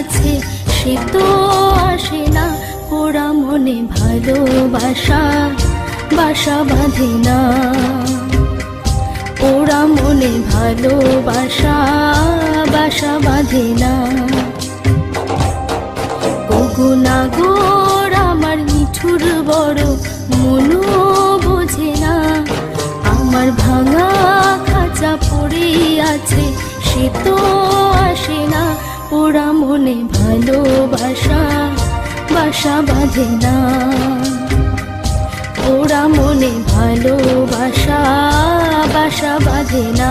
আছে সে তো আসে না। ওরা মনে ভালোবাসা, বাসা বাঁধে না। ওরা মনে ভালোবাসা, বাসা বাঁধে না। ওগুনা গোর আমার মিঠুর বড় মনো বোঝে না। আমার ভাঙা খাঁচা পড়ে আছে, সে তো আসে না। ওরা মনে ভালোবাসা বাসা বাঁধে না। ওরা মনে ভালোবাসা বাসা বাঁধে না।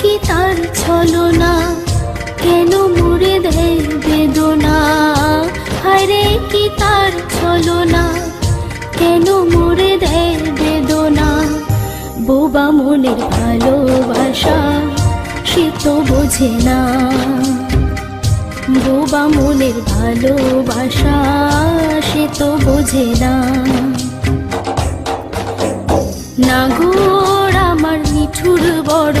কি তার ছলনা? কেন মুড়ে দেয় বেদনা? হায়রে, কি তার ছলনা? কেন মুড়ে দেয় বেদনা? বোবা মনের ভালোবাসা, সে তো বোঝে না। বোবা মনের ভালোবাসা, সে তো বোঝে না। নাগর আমার মিঠুর বড়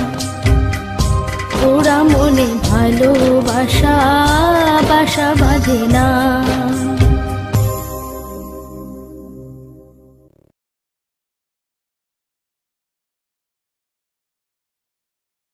মনে ভালোবাসা বাসা বাঁধে না।